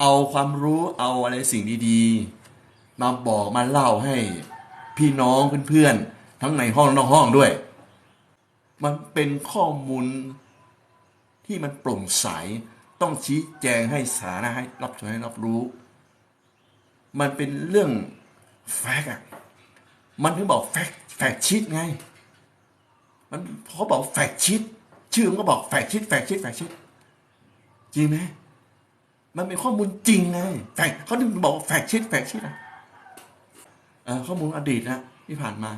เอาความรู้เอาอะไรสิ่งดีๆมาบอกมาเล่าให้พี่น้องเพื่อนๆทั้งในห้องนอกห้องด้วย มันเป็นข้อมูลที่มันโปร่งใสต้องชี้แจงให้สาธารณะให้รับชมให้รับรู้ มันเป็นเรื่องแฟกต์อะมันถึงบอกแฟกแฟกชิดไง มันเขาบอกแฟกชิดชื่อมันก็บอกแฟกชิดแฟกชิดแฟกชิดจริงไหม มันเป็นข้อมูลจริงไงแฟกเขาถึงบอกแฟกชิดแฟกชิดอะข้อมูลอดีตนะที่ผ่านมา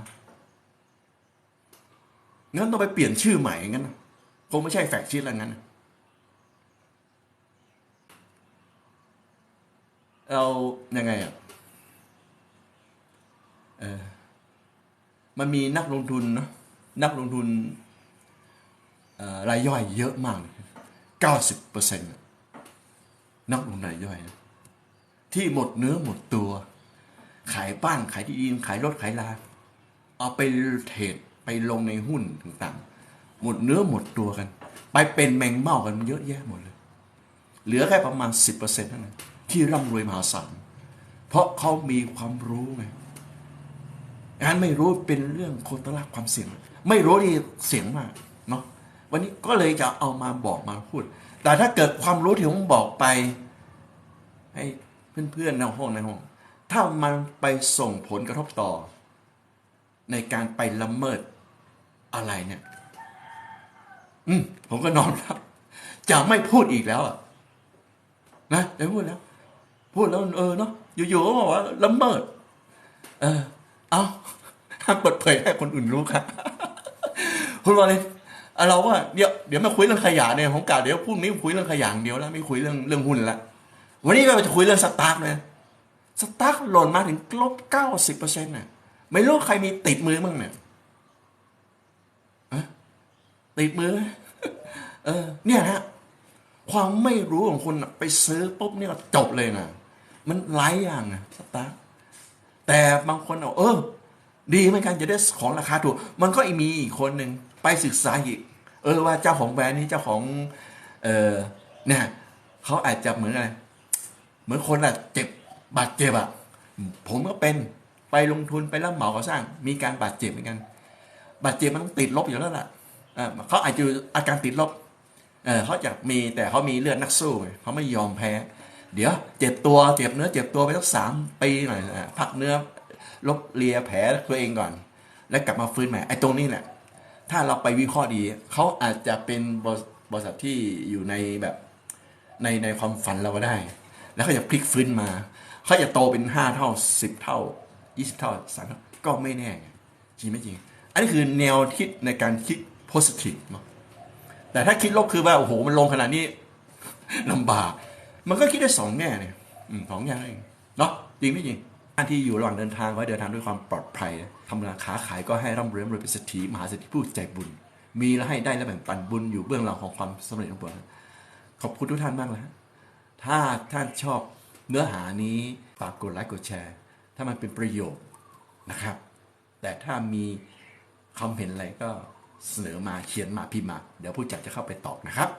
งั้นต้องไปเปลี่ยนชื่อใหม่งั้นคงไม่ใช่แฟกชิดแล้วงั้นเรายังไงอะเออมันมีนักลงทุนเนอะนักลงทุนรายย่อยเยอะมากเก้าสิบเปอร์เซ็นต์ นักลงทุนรายย่อยนะที่หมดเนื้อหมดตัว ขายบ้านขายที่ดินขายรถขายลาเอาไปเทรดไปลงในหุ้นต่างๆ หมดเนื้อหมดตัวกัน ไปเป็นแมงเม่ากันเยอะแยะหมดเลย เหลือแค่ประมาณสิบเปอร์เซ็นต์เท่านั้นที่ร่ำรวยมหาศาลเพราะเขามีความรู้ไงงานไม่รู้เป็นเรื่องโคตรลาความเสี่ยง ไม่รู้นี่เสี่ยงมากเนาะ วันนี้ก็เลยจะเอามาบอกมาพูด แต่ถ้าเกิดความรู้ที่ผมบอกไป ให้เพื่อนๆในห้องในห้อง ถ้ามันไปส่งผลกระทบต่อ ในการไปละเมิดอะไรเนี่ย อืมผมก็นอนครับ จะไม่พูดอีกแล้วอะนะไม่พูดแล้ว พูดแล้วเออเนาะอยู่ๆก็บอกว่าละเมิด เออ เอาห้ามเปิดเผยให้คนอื่นรู้ครับคุณวาเลนอะ เราว่าเดี๋ยวเดี๋ยวมาคุยเรื่องขยะเนี่ยผมกล่าวเดี๋ยวพรุ่งนี้คุยเรื่องขยะอย่างเดียวแล้วไม่คุยเรื่องเรื่องหุ้นละวันนี้เราจะคุยเรื่องสตาร์ทเลยสตาร์ทหล่นมาถึงลบเก้าสิบเปอร์เซ็นต์น่ะไม่รู้ใครมีติดมือบ้างเนี่ยติดมือ เออ เนี่ยนะความไม่รู้ของคุณน่ะไปซื้อปุ๊บเนี่ก็จบเลยนะมันหลายอย่างนะสตาร์ทแต่บางคนเอาเออ ดีเหมือนกันจะได้ของราคาถูก มันก็มีอีกคนหนึ่งไปศึกษาอีก เออว่าเจ้าของแบรนด์นี้เจ้าของ เออเนี่ยเขาอาจจะเหมือนอะไรเหมือนคนอะเจ็บบาดเจ็บอะผมก็เป็นไปลงทุนไปรับเหมาก่อสร้าง มีการบาดเจ็บเหมือนกัน บาดเจ็บมันต้องติดลบอยู่แล้วล่ะเขาอาจจะอาการติดลบเขาจะมีแต่เขามีเลือดนักสู้เขาไม่ยอมแพ้ เดี๋ยวเจ็บตัวเจ็บเนื้อเจ็บตัวไปสักสามปีหน่อยพักเนื้อลบเลียแผลตัวเองก่อน แล้วกลับมาฟื้นใหม่ไอ้ตรงนี้แหละ ถ้าเราไปวิเคราะห์ดีเขาอาจจะเป็นบริบริษัทที่อยู่ในแบบในในความฝันเราก็ได้ แล้วเขาจะพลิกฟื้นมาเขาจะโตเป็นห้าเท่าสิบเท่ายี่สิบเท่าสามเท่าก็ไม่แน่จริงไม่จริง อันนี้คือแนวคิดในการคิด positive เนาะแต่ถ้าคิดลบคือว่าโอ้โหมันลงขนาดนี้ลำบาก มันก็คิดได้สองแง่เนี่ยสองอย่างเองเนาะจริงไม่จริง อันที่อยู่ระหว่างเดินทางขอให้เดินทางด้วยความปลอดภัยทำงานค้าขายก็ให้ร่ำรวยรวยเป็นเศรษฐีมหาเศรษฐีผู้ใจบุญ มีและให้ได้และแบ่งปันบุญอยู่เบื้องหลังของความสำเร็จของตัวขอบคุณทุกท่านมากเลยฮะถ้าท่านชอบเนื้อหานี้ฝากกดไลค์กดแชร์ ถ้ามันเป็นประโยชน์นะครับ แต่ถ้ามีคำเห็นอะไรก็เสนอมาเขียนมาพิมพ์มา เดี๋ยวผู้จัดจะเข้าไปตอบนะครับ